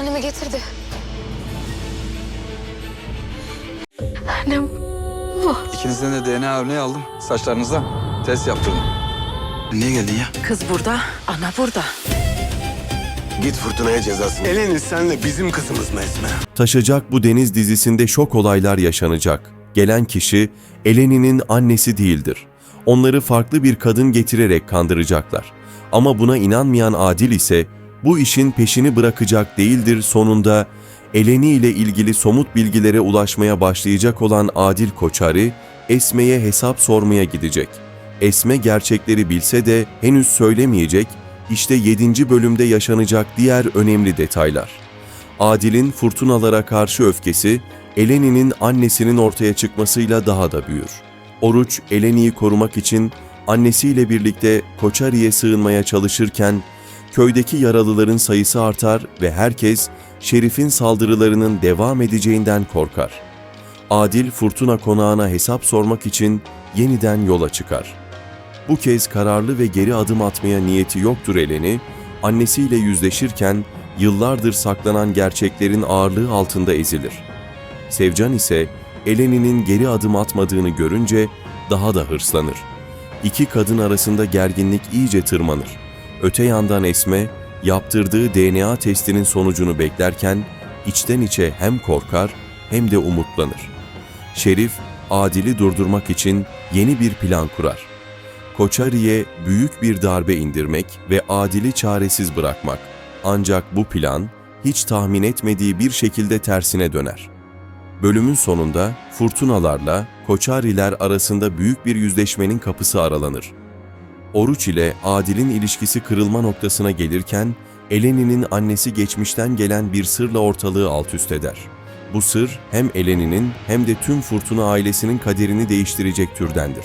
Annemi getirdi. Annem bu. İkinizden de DNA örneği aldım. Saçlarınıza test yaptırdım. Niye geldin ya? Kız burada, ana burada. Git fırtınaya cezasını. Eleni senle bizim kızımız mı Esme? Taşacak bu deniz dizisinde şok olaylar yaşanacak. Gelen kişi Eleni'nin annesi değildir. Onları farklı bir kadın getirerek kandıracaklar. Ama buna inanmayan Adil ise bu işin peşini bırakacak değildir sonunda Eleni ile ilgili somut bilgilere ulaşmaya başlayacak olan Adil Koçari, Esme'ye hesap sormaya gidecek. Esme gerçekleri bilse de henüz söylemeyecek, işte 7. bölümde yaşanacak diğer önemli detaylar. Adil'in fırtınalara karşı öfkesi, Eleni'nin annesinin ortaya çıkmasıyla daha da büyür. Oruç, Eleni'yi korumak için annesiyle birlikte Koçari'ye sığınmaya çalışırken, köydeki yaralıların sayısı artar ve herkes Şerif'in saldırılarının devam edeceğinden korkar. Adil, Fırtına konağına hesap sormak için yeniden yola çıkar. Bu kez kararlı ve geri adım atmaya niyeti yoktur Eleni, annesiyle yüzleşirken yıllardır saklanan gerçeklerin ağırlığı altında ezilir. Sevcan ise Eleni'nin geri adım atmadığını görünce daha da hırslanır. İki kadın arasında gerginlik iyice tırmanır. Öte yandan Esme, yaptırdığı DNA testinin sonucunu beklerken içten içe hem korkar hem de umutlanır. Şerif, Adil'i durdurmak için yeni bir plan kurar. Koçari'ye büyük bir darbe indirmek ve Adil'i çaresiz bırakmak. Ancak bu plan hiç tahmin etmediği bir şekilde tersine döner. Bölümün sonunda fırtınalarla Koçariler arasında büyük bir yüzleşmenin kapısı aralanır. Oruç ile Adil'in ilişkisi kırılma noktasına gelirken Eleni'nin annesi geçmişten gelen bir sırla ortalığı alt üst eder. Bu sır hem Eleni'nin hem de tüm Fırtına ailesinin kaderini değiştirecek türdendir.